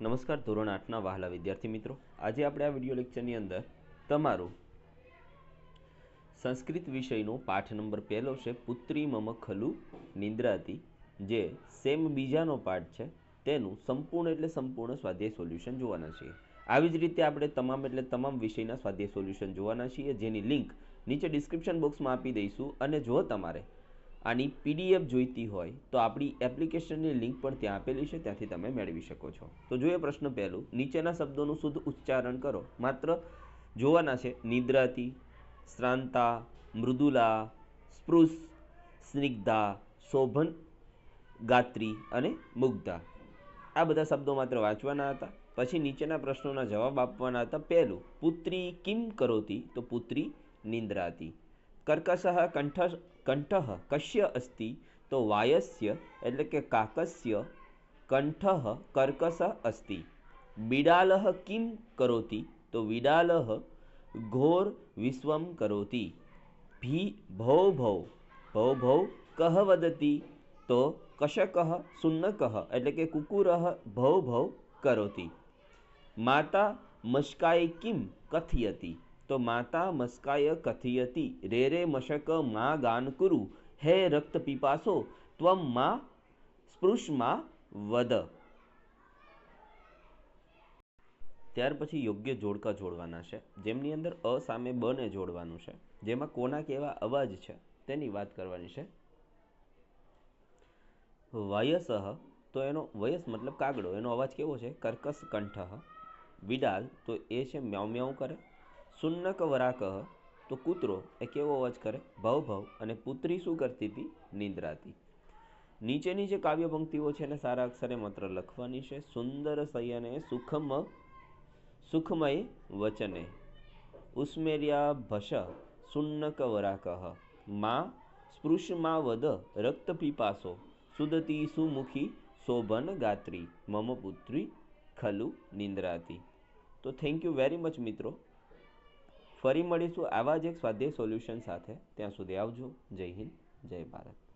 નમસ્કાર, ધોરણ આઠના વહાલા વિદ્યાર્થી મિત્રો. આજે આપણે આ વીડિયો લેક્ચરની અંદર તમારું સંસ્કૃત વિષયનો પાઠ નંબર પહેલો છે, પુત્રી મમ ખલુ નિંદ્રાતી, જે સેમ બીજાનો પાઠ છે, તેનું સંપૂર્ણ એટલે સંપૂર્ણ સ્વાધ્યાય સોલ્યુશન જોવાના છીએ. આવી જ રીતે આપણે તમામ એટલે તમામ વિષયના સ્વાધ્યાય સોલ્યુશન જોવાના છીએ, જેની લિંક નીચે ડિસ્ક્રિપ્શન બોક્સમાં આપી દઈશું અને જો તમારે આની પીડીએફ જોઈતી હોય તો આપણી એપ્લિકેશનની લિંક પણ ત્યાં આપેલી છે, ત્યાંથી તમે મેળવી શકો છો. તો જોઈએ પ્રશ્ન પહેલું, નીચેના શબ્દોનું શુદ્ધ ઉચ્ચારણ કરો. માત્ર જોવાના છે નિદ્રાતી શ્રાંતા, મૃદુલા, સ્પૃશ, સ્નિગ્ધા, શોભન, ગાત્રી અને મુગ્ધા. આ બધા શબ્દો માત્ર વાંચવાના હતા. પછી નીચેના પ્રશ્નોના જવાબ આપવાના હતા. પહેલું, પુત્રી કિમ કરોતી? તો પુત્રી નિંદ્રાતી. કર્કશઃ કંઠ કંઠ કશ્ય અસ્તિ તો વાયસ્ય એટલે કે કાકસ્ય કંઠ કર્કશ અસ્તિ બિડાલહ કિમ કરોતિ તો વિડાલહ ઘોર વિશ્વમ કરોતિ ભી ભૌ ભૌ ભૌ ભૌ કહ વદતી તો કશકઃ સુન્નકઃ એટલે કે કુકુરઃ ભૌ ભૌ કરોતિ માતા મસ્કાય કિમ કથયતી તો માતા મસ્કાય કથિયતી, રે રે મશક મા ગાન કુરુ, હે રક્ત પીપાસો, ત્વમ મા સ્પૃશમાં વદ. ત્યાર પછી યોગ્ય જોડકા જોડવાના છે. જેમની અંદર અ સામે બને જોડવાનું છે. જેમાં કોના કેવા અવાજ છે, તેની વાત કરવાની છે. વયસહ તો એનો, વયસ મતલબ કાગડો, એનો અવાજ કેવો છે? કર્કશ કંઠ. વિડાલ, તો એ છે મ્યાઉ મ્યાઉ કરે. સુન્નક વરાકહ તો કૂતરો એ કેવો અવાજ કરે? ભવ ભવ. અને પુત્રી શું કરતી હતી? નિંદ્રાતી. નીચેની જે કાવ્ય પંક્તિઓ છે એને સારા અક્ષરે માત્ર લખવાની છે. સુંદર સયને સુખમ, સુખમય વચને. ઉસ્મેર્યા ભશ, સુન્નક વરાકહમાં સ્પૃશમાં વદ રક્ત પીપાસો. સુદતી સુમુખી, શોભન ગાત્રી. મમ પુત્રી, ખલુ, નિંદ્રાતી. તો થેન્ક યુ વેરી મચ મિત્રો. ફરી મળીશું આવા જ એક સ્વાધ્યાય સોલ્યુશન સાથે. ત્યાં સુધી આવજો. જય હિન્દ, જય ભારત.